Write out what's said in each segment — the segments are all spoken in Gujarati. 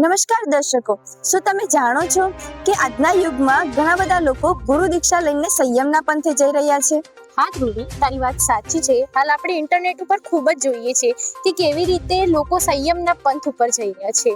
નમસ્કાર દર્શકો શું તમે જાણો છો કે આજના યુગમાં ઘણા બધા લોકો ગુરુ દીક્ષા લઈને સંયમના પંથે જઈ રહ્યા છે? હા ધ્રુવી તારી વાત સાચી છે. હાલ આપણે ઇન્ટરનેટ ઉપર ખૂબ જ જોઈએ છે કે કેવી રીતે લોકો સંયમના પંથ ઉપર જઈ રહ્યા છે.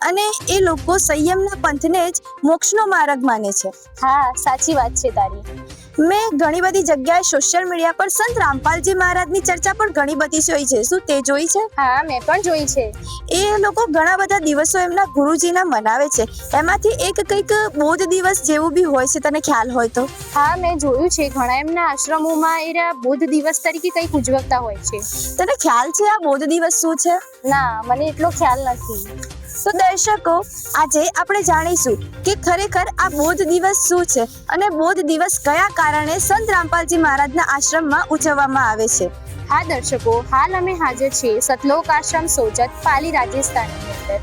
અને એ લોકો સંયમના પંથને જ મોક્ષનો માર્ગ માને છે. હા સાચી વાત છે તારી. મેં ઘણી બધી જગ્યાએ સોશિયલ મીડિયા પર સંત રામપાલજી મહારાજની ચર્ચા પણ ઘણી બધી જોઈ છે. શું તે જોઈ છે? હા મેં પણ જોઈ છે. એ લોકો ઘણા બધા દિવસો એમના ગુરુજીના મનાવે છે. એમાંથી એક કંઈક બોધ દિવસ જેવું બી હોય છે તને ખ્યાલ હોય તો? હા મેં જોયું છે. ઘણા એમના આશ્રમોમાં એરા બોધ દિવસ તરીકે કંઈક ઉજવતા હોય છે. તને ખ્યાલ છે આ બોધ દિવસ શું છે? ના મને એટલો ખ્યાલ નથી. તો દર્શકો, આજે આપણે જાણીશું કે ખરેખર આ બોધ દિવસ શું છે અને બોધ દિવસ કયા કારણે સંત રામપાલજી મહારાજના આશ્રમમાં ઉજવવામાં આવે છે. હા, દર્શકો, હાલ અમે હાજર છીએ સતલોક આશ્રમ સોજત, પાલી રાજસ્થાનની અંદર,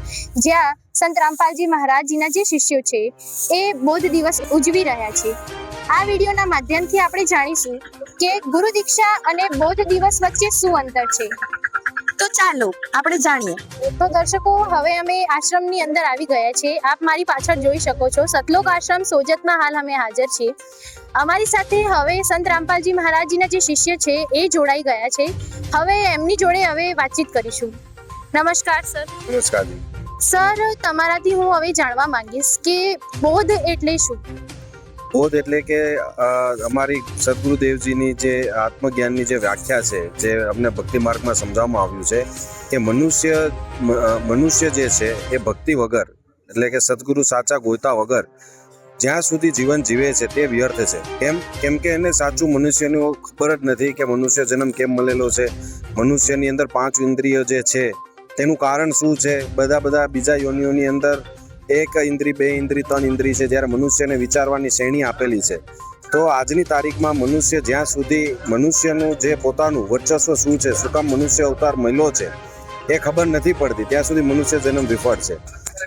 જ્યાં સંત રામપાલજી મહારાજજીના જે શિષ્યો છે એ બોધ દિવસ ઉજવી રહ્યા છે. આ વિડીયોના માધ્યમથી આપણે જાણીશું કે ગુરુ દીક્ષા અને બોધ દિવસ વચ્ચે શું અંતર છે. તો ચાલો આપણે જાણીએ. તો દર્શકો હવે અમે આશ્રમની અંદર આવી ગયા છે આપ મારી પાછળ જોઈ શકો છો સતલોક આશ્રમ સોજતમાં હાલ અમે હાજર છીએ. અમારી સાથે હવે સંત રામપાલજી મહારાજજીના જે શિષ્ય છે એ જોડાઈ ગયા છે. હવે એમની જોડે હવે વાતચીત કરીશું. નમસ્કાર સર. નમસ્કાર સર તમારાથી હું હવે જાણવા માંગીશ કે બોધ એટલે શું? બોધ એટલે કે અમારી સદગુરુદેવજીની જે આત્મજ્ઞાનની જે વ્યાખ્યા છે, જે અમને ભક્તિ માર્ગમાં સમજાવવામાં આવ્યું છે, કે મનુષ્ય મનુષ્ય જે છે, એ ભક્તિ વગર, એટલે કે સદગુરુ સાચા ગોતા વગર, જ્યાં સુધી જીવન જીવે છે, તે વ્યર્થ છે. કેમ? કેમ કે એને સાચું મનુષ્યની ખબર જ નથી કે મનુષ્ય જન્મ કેમ મળેલો છે. મનુષ્યની અંદર પાંચ ઇન્દ્રિયો જે છે, તેનું કારણ શું છે? બધા બધા બીજા યોનિઓની અંદર એક ઇન્દ્રી, બે ઇન્દ્રી, ત્રણ ઇન્દ્રી છે જ્યારે મનુષ્યને વિચારવાની શ્રેણી આપેલી છે. તો આજની તારીખમાં મનુષ્ય જ્યાં સુધી મનુષ્યનું જે પોતાનું વર્ચસ્વ શું છે, શું કામ મનુષ્ય અવતાર મળ્યો છે, એ ખબર નથી પડતી, ત્યાં સુધી મનુષ્ય જન્મ વિફળ છે.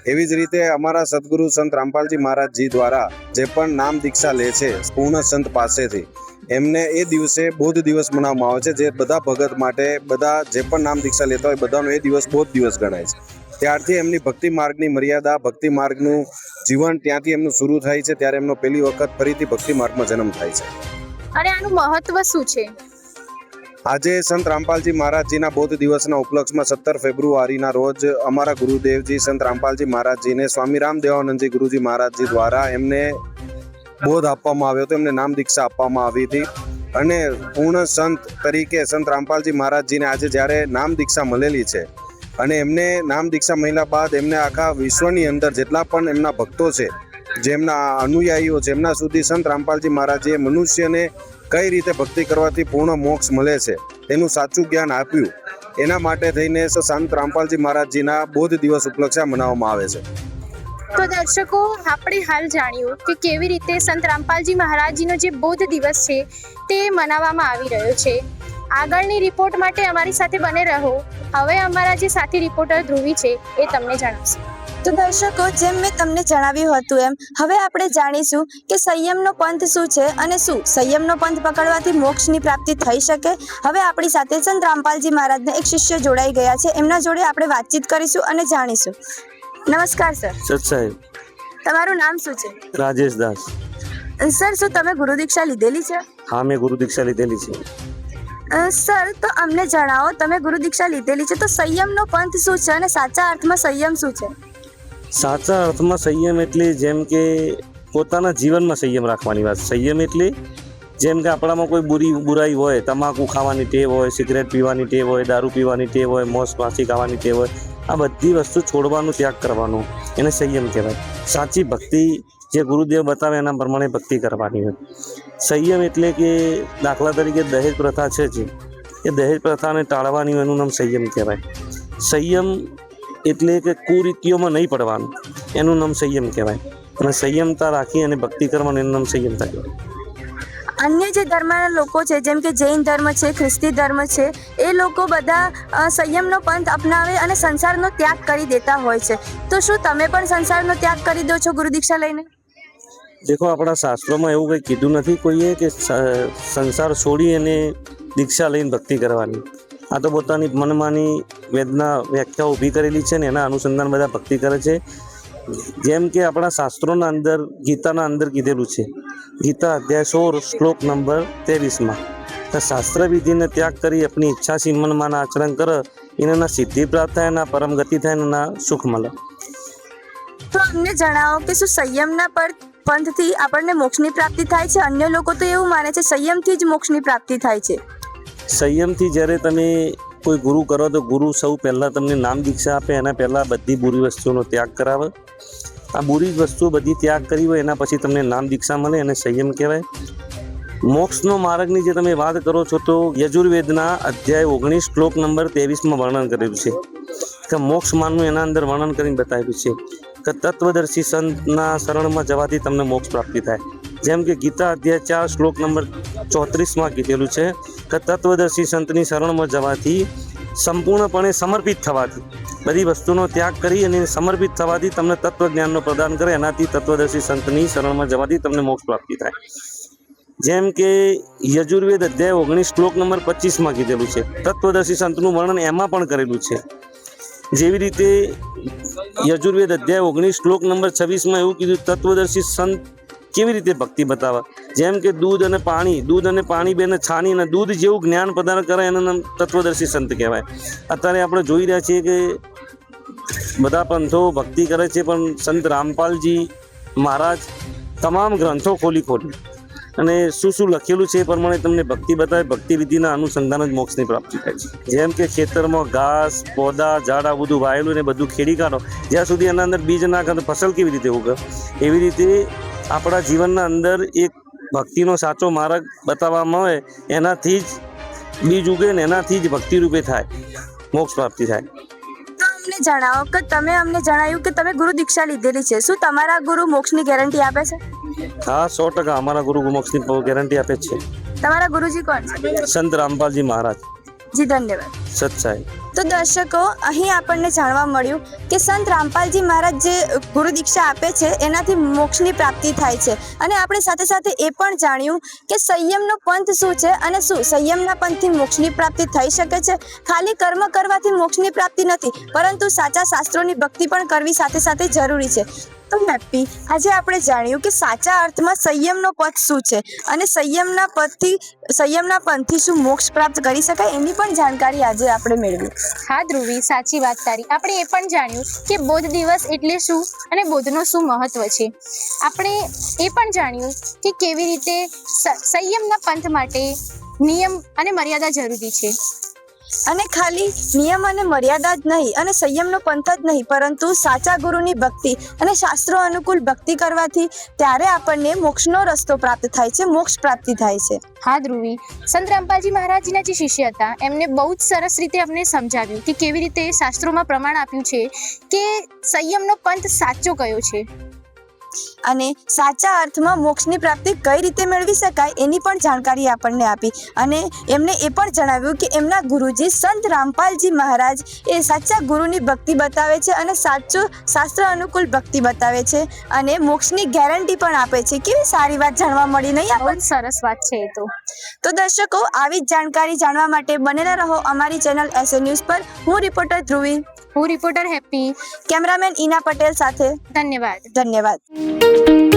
એવી જ રીતે અમારા સદગુરુ સંત રામપાલજી મહારાજજી દ્વારા જે પણ નામ દીક્ષા લે છે, પૂર્ણ સંત પાસેથી, એમને એ દિવસે બોધ દિવસ મનાવવામાં આવે છે, જે બધા ભગત માટે બધા જે પણ નામ દીક્ષા લેતા હોય બધાનો એ દિવસ બોધ દિવસ ગણાય છે. ત્યારથી એમની ભક્તિ માર્ગની મર્યાદા ભક્તિ માર્ગનું જીવન ત્યાંથી એમનું શરૂ થાય છે ત્યારે એમનો પહેલી વખત ફરીથી ભક્તિ માર્ગમાં જન્મ થાય છે. અને આનું મહત્વ શું છે? આજે સંત રામપાલજી મહારાજજીના બૌદ્ધ દિવસના ઉપલક્ષમાં સત્તર ફેબ્રુઆરીના રોજ અમારા ગુરુદેવજી સંત રામપાલજી મહારાજજીને સ્વામી રામદેવાનંદજી ગુરુજી મહારાજજી દ્વારા એમને બોધ આપવામાં આવ્યો હતો એમને નામ દીક્ષા આપવામાં આવી હતી. અને પૂર્ણ સંત તરીકે સંત રામપાલજી મહારાજજીને આજે જ્યારે નામ દીક્ષા મળેલી છે અને એમને નામ દીક્ષા મહિલા બાદ એમને આખા વિશ્વની અંદર જેટલા પણ એમના ભક્તો છે, જેમના અનુયાયીઓ છે એમના સુધી સંત રામપાલજી મહારાજે મનુષ્યને કઈ રીતે ભક્તિ કરવાથી પૂર્ણ મોક્ષ મળે છે તેનું સાચું જ્ઞાન આપ્યું. એના માટે થઈને સંત રામપાલજી મહારાજજીના બોધ દિવસ ઉપલક્ષે મનાવવામાં આવે છે. તો દર્શકો, આપણે હાલ જાણ્યું કે કેવી રીતે સંત રામપાલજી મહારાજજીનો જે બૌદ્ધ દિવસ છે, તે મનાવવામાં આવી રહ્યો છે. આગળની રિપોર્ટ માટે અમારી સાથે બને રહો. હવે અમારા જે સાથી રિપોર્ટર ધ્રુવી છે એ તમને જણાવશે. તો દર્શકો જેમ મેં તમને જણાવ્યું હતું એમ હવે આપણે જાણીશું કે સંયમનો પંથ શું છે અને શું? સંયમનો પંથ પકડવાથી મોક્ષની પ્રાપ્તિ થઈ શકે? હવે આપણી સાથે સંત રામપાલજી મહારાજના એક શિષ્ય જોડાઈ ગયા છે. એમના જોડે આપણે વાતચીત કરીશું અને જાણીશું. નમસ્કાર સર. સત્સાહેબ તમારું નામ શું છે? રાજેશ દાસ. સર શું તમે ગુરુ દીક્ષા લીધેલી છે? હા મેં ગુરુ દીક્ષા લીધેલી છે. સર, તો અમને જણાવો, તમે ગુરુ દીક્ષા લીધેલી છે, તો સંયમનો પંથ શું છે અને સાચા અર્થમાં સંયમ શું છે? સાચા અર્થમાં સંયમ એટલે જેમ કે પોતાના જીવનમાં સંયમ રાખવાની વાત. સંયમ એટલે જેમ કે આપણામાં કોઈ બુરી, બુરાઈ હોય, તમાકુ ખાવાની ટેવ હોય, સિગરેટ પીવાની ટેવ હોય, દારૂ પીવાની ટેવ હોય, મોસ, માસી ખાવાની ટેવ હોય, આ બધી વસ્તુ છોડવાનું ત્યાગ કરવાનું. એને સંયમ કહેવાય. સાચી ભક્તિ જે ગુરુદેવ બતાવે એના પ્રમાણે ભક્તિ કરવાની હોય. સંયમ એટલે કે દાખલા તરીકે દહેજ પ્રથા છે જે, એ દહેજ પ્રથાને ટાળવાની એનું નામ સંયમ કહેવાય. સંયમ એટલે કે કુરીતિઓમાં નહીં પડવાનું, એનું નામ સંયમ કહેવાય. અને સંયમતા રાખી અને ભક્તિ કરવાનું એનું નામ સંયમતા કહેવાય. અન્ય જે ધર્મના લોકો છે, જેમ કે જૈન ધર્મ છે, ખ્રિસ્તી ધર્મ છે, એ લોકો બધા સંયમનો પંથ અપનાવે અને સંસારનો ત્યાગ કરી દેતા હોય છે. તો શું તમે પણ સંસારનો ત્યાગ કરી દો છો ગુરુ દીક્ષા લઈને? દેખો, આપણા શાસ્ત્રોમાં એવું કંઈ કીધું નથી કોઈએ કે સંસાર છોડી અને દીક્ષા લઈને ભક્તિ કરવાની. આ તો પોતાની મનમાની વેદના વ્યાખ્યા ઊભી કરેલી છે ને એના અનુસંધાન બધા ભક્તિ કરે છે. જેમ કે આપણા શાસ્ત્રોના અંદર, ગીતાના અંદર કીધેલું છે. ગીતા અધ્યાય સોળ, શ્લોક નંબર ત્રેવીસમાં. શાસ્ત્ર વિધિને ત્યાગ કરી આપણી ઈચ્છા સિમનમાં આચરણ કરે એના સિદ્ધિ પ્રાપ્ત થાય, એના પરમ ગતિ થાય એના સુખ મળે. તો અમને જણાવો કે શું સંયમના પર પંથથી આપણને મોક્ષની પ્રાપ્તિ થાય છે. અન્ય લોકો તો એવું માને છે, સંયમથી જ મોક્ષની પ્રાપ્તિ થાય છે. સંયમથી જ્યારે તમે કોઈ ગુરુ કરો, તો ગુરુ સૌ પહેલાં તમને નામ દીક્ષા આપે, એના પહેલાં બધી બુરી વસ્તુઓનો ત્યાગ કરાવે. આ બુરી વસ્તુઓ બધી ત્યાગ કરી હોય, એના પછી તમને નામ દીક્ષા મળે, એને સંયમ કહેવાય. મોક્ષનો માર્ગની જે તમે વાત કરો છો, તો યજુર્વેદના અધ્યાય ઓગણીસ, શ્લોક નંબર ત્રેવીસમાં વર્ણન કરેલું છે. કે મોક્ષ માનનું એના અંદર વર્ણન કરીને બતાવેલું છે. કે તત્વદર્શી સંતના શરણમાં જવાથી તમને મોક્ષ પ્રાપ્તિ થાય. જેમ કે ગીતા અધ્યાય ચાર શ્લોક નંબર ચોત્રીસમાં કીધેલું છે કે તત્વદર્શી સંતની શરણમાં જવાથી સંપૂર્ણપણે સમર્પિત થવાથી, બધી વસ્તુનો ત્યાગ કરી અને સમર્પિત થવાથી તમને તત્વજ્ઞાનનો પ્રદાન કરે, એનાથી તત્વદર્શી સંતની શરણમાં જવાથી તમને મોક્ષ પ્રાપ્તિ થાય. જેમ કે યજુર્વેદ અધ્યાય ઓગણીસ શ્લોક નંબર પચીસમાં કીધેલું છે, તત્વદર્શી સંતનું વર્ણન એમાં પણ કરેલું છે. જેવી રીતે યજુર્વેદ અધ્યાય ઓગણીસ, શ્લોક નંબર છવ્વીસમાં એવું કીધું, તત્વદર્શી સંત કેવી રીતે ભક્તિ બતાવે? જેમ કે દૂધ અને પાણી, દૂધ અને પાણી બેને છાની અને દૂધ જેવું જ્ઞાન પ્રદાન કરે, એના નામ તત્વદર્શી સંત કહેવાય. અત્યારે આપણે જોઈ રહ્યા છીએ કે બધા પંથો ભક્તિ કરે છે, પણ સંત રામપાલજી મહારાજ તમામ ગ્રંથો ખોલી ખોલી. અને શું શું લખેલું છે એ પ્રમાણે તમને ભક્તિ બતાવે, ભક્તિ વિધિના અનુસંધાન જ મોક્ષની પ્રાપ્તિ થાય છે. જેમ કે ખેતરમાં ઘાસ, પોદા, ઝાડ આ બધું વાયેલું ને બધું ખેડી કાઢો, જ્યાં સુધી એના અંદર બીજ ના તો ફસલ કેવી રીતે ઉગે? એવી રીતે આપણા જીવનના અંદર એક ભક્તિનો સાચો માર્ગ બતાવવામાં આવે, એનાથી જ બીજ ઉગે ને એનાથી જ ભક્તિ રૂપે થાય, મોક્ષ પ્રાપ્તિ થાય. અમને જણાવો કે તમે અમને જણાવ્યું કે તમે ગુરુ દીક્ષા લીધેલી છે. શું તમારા ગુરુ મોક્ષની ગેરંટી આપે છે? હા સો ટકા. અમારા ગુરુ મોક્ષની ગેરંટી આપે છે. તમારા ગુરુજી કોણ છે? સંત રામપાલજી મહારાજ. જી ધન્યવાદ. સત્સાઈ તો દર્શકો અહીં આપણને જાણવા મળ્યું કે સંત રામપાલજી મહારાજ જે ગુરુ દીક્ષા આપે છે એનાથી મોક્ષની પ્રાપ્તિ થાય છે. અને આપણે સાથે સાથે એ પણ જાણ્યું કે સંયમનો પંથ શું છે અને શું સંયમના પંથથી મોક્ષની પ્રાપ્તિ થઈ શકે છે. ખાલી કર્મ કરવાથી મોક્ષની પ્રાપ્તિ નથી પરંતુ સાચા શાસ્ત્રોની ભક્તિ પણ કરવી સાથે સાથે જરૂરી છે. તો હેપી. આજે આપણે જાણ્યું કે સાચા અર્થમાં સંયમનો પથ શું છે અને સંયમના પથથી, સંયમના પંથથી શું મોક્ષ પ્રાપ્ત કરી શકાય એની પણ જાણકારી આજે આપણે મેળવી. હા, ધ્રુવી, સાચી વાત તારી. આપણે એ પણ જાણ્યું કે બોધ દિવસ એટલે શું અને બોધનું શું મહત્વ છે. આપણે એ પણ જાણ્યું કે કેવી રીતે સંયમના પંથ માટે નિયમ અને મર્યાદા જરૂરી છે. અને ખાલી નિયમ અને મર્યાદા જ નહીં અને સંયમનો પંથ જ નહીં, પરંતુ સાચા ગુરુની ભક્તિ અને શાસ્ત્રો અનુકૂળ ભક્તિ કરવાથી ત્યારે આપણને મોક્ષનો રસ્તો પ્રાપ્ત થાય છે, મોક્ષ પ્રાપ્તિ થાય છે. હા, ધ્રુવી. સંત રામપાલજી મહારાજના જે શિષ્ય હતા, એમને બહુ જ સરસ રીતે અમને સમજાવ્યું કે કેવી રીતે શાસ્ત્રોમાં પ્રમાણ આપ્યું છે કે સંયમનો પંથ સાચો કયો છે. અને સાચા અર્થમાં મોક્ષની પ્રાપ્તિ કઈ રીતે મેળવી શકાય એની પણ જાણકારી આપણને આપી. અને એમને એ પણ જણાવ્યું કે એમના ગુરુજી સંત રામપાલજી મહારાજ એ સાચા ગુરુની ભક્તિ બતાવે છે અને સાચું શાસ્ત્ર અનુકૂળ ભક્તિ બતાવે છે. અને મોક્ષની ગેરંટી પણ આપે છે. કેવી સારી વાત જાણવા મળી નહીં આપણને સરસ વાત છે એ તો. તો દર્શકો આવી જ જાણકારી જાણવા માટે બનેલા રહો અમારી ચેનલ એસએ ન્યૂઝ પર. હું રિપોર્ટર ધ્રુવી. હું reporter happy cameraman Ina Patel સાથે. ધન્યવાદ. ધન્યવાદ. Música